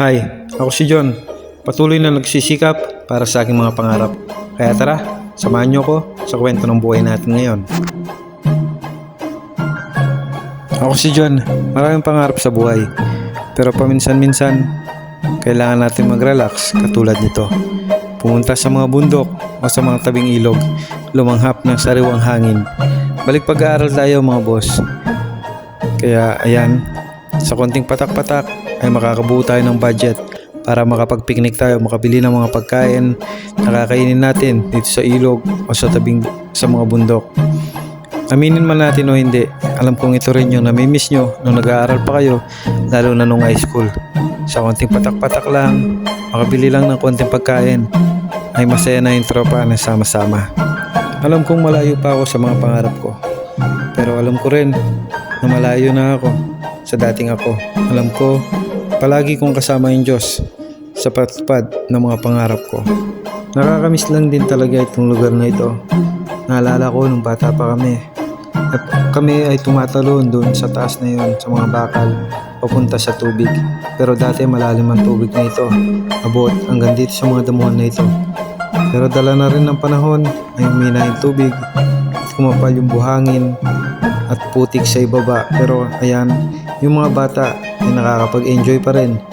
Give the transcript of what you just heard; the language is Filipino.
Hi, ako si John. Patuloy na nagsisikap para sa aking mga pangarap. Kaya tara, samahan niyo ko sa kwento ng buhay natin ngayon. Ako si John, maraming pangarap sa buhay. Pero paminsan-minsan, kailangan natin mag-relax katulad nito. Pumunta sa mga bundok o sa mga tabing ilog, lumanghap ng sariwang hangin. Balik pag-aaral tayo mga boss. Kaya ayan, sa konting patak-patak ay makakabuo tayo ng budget para makapag-picnic tayo, makabili ng mga pagkain na kakainin natin dito sa ilog o sa tabing sa mga bundok. Aminin man natin o hindi, alam kong ito rin yung namimiss nyo nung nag-aaral pa kayo, lalo na nung high school. Sa konting patak-patak lang, makabili lang ng konting pagkain, ay masaya na yung tropa na sama-sama. Alam kong malayo pa ako sa mga pangarap ko, pero alam ko rin na malayo na ako sa dating ako. Alam ko, palagi kong kasama yung Diyos sa patupad ng mga pangarap ko. Nakakamiss lang din talaga itong lugar na ito. Naalala ko nung bata pa kami. At kami ay tumatalon doon sa taas na yon sa mga bakal papunta sa tubig. Pero dati malalim ang tubig na ito. Abot hanggang dito sa mga damuhan na ito. Pero dala na rin ng panahon ay umina yung tubig at kumapal yung buhangin at putik sa ibaba. Pero ayan, yung mga bata ay nakakapag-enjoy pa rin